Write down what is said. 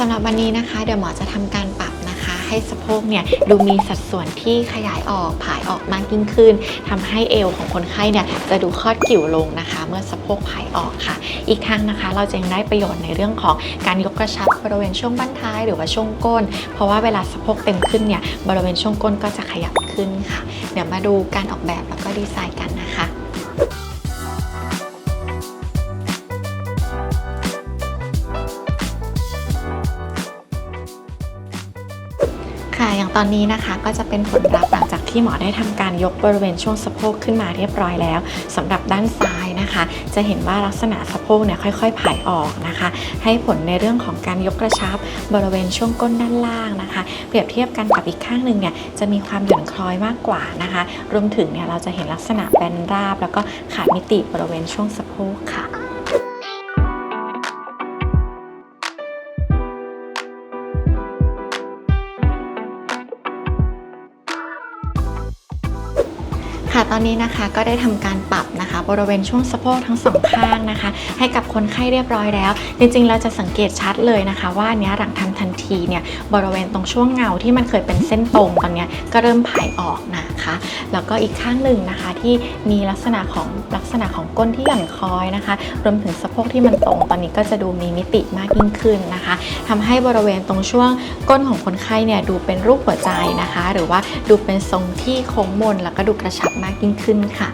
สำหรับวันนี้นะคะ เดี๋ยวหมอจะทำการปรับนะคะ ให้สะโพกเนี่ยดูมีสัดส่วนที่ขยายออกผายออกมากยิ่งขึ้นทำให้เอวของคนไข้เนี่ยจะดูคลอดกิ่วลงนะคะ เมื่อสะโพกผายออกค่ะ อีกทางนะคะ เราจะยังได้ประโยชน์ในเรื่องของการยกกระชับบริเวณช่วงบั้นท้ายหรือว่าช่วงก้น เพราะว่าเวลาสะโพกเต็มขึ้นเนี่ยบริเวณช่วงก้นก็จะขยับขึ้นค่ะ เดี๋ยวมาดูการออกแบบแล้วก็ดีไซน์กันนะคะ ค่ะ อย่างตอนนี้นะคะก็จะเป็นผลลัพธ์หลังจากที่หมอได้ทำการยกบริเวณช่วงสะโพกขึ้นมาเรียบร้อยแล้วสำหรับด้านซ้ายนะคะ จะเห็นว่าลักษณะสะโพกเนี่ยค่อย ๆผายออกนะคะ ให้ผลในเรื่องของการยกกระชับบริเวณช่วงก้นด้านล่างนะคะ เปรียบเทียบกันกับอีกข้างหนึ่งเนี่ยจะมีความหย่อนคล้อยมากกว่านะคะ รวมถึงเนี่ยเราจะเห็นลักษณะแบนราบ แล้วก็ขาดมิติบริเวณช่วงสะโพกค่ะ ค่ะตอนนี้นะคะก็ได้ทำการปรับนะคะ บริเวณช่วงสะโพกทั้งสองข้างนะคะ ให้กับคนไข้เรียบร้อยแล้ว จริงๆ เราจะสังเกตชัดเลยนะคะ ว่าเนี้ยหลังทำทันทีเนี่ยบริเวณตรงช่วงเงาที่มันเคยเป็นเส้นตรงตอนเนี้ยก็เริ่มผายออกนะคะแล้วก็อีกข้างหนึ่งนะคะที่มีลักษณะของลักษณะของก้นที่หย่อนคอยนะคะ รวมถึงสะโพกที่มันตรงตอนนี้ก็จะดูมีมิติมากยิ่งขึ้นนะคะทำให้บริเวณตรงช่วงก้นของคนไข้เนี่ยดูเป็นรูปหัวใจนะคะ หรือว่าดูเป็นทรงที่โค้งมนแล้วก็ดูกระชับมากยิ่งขึ้นค่ะ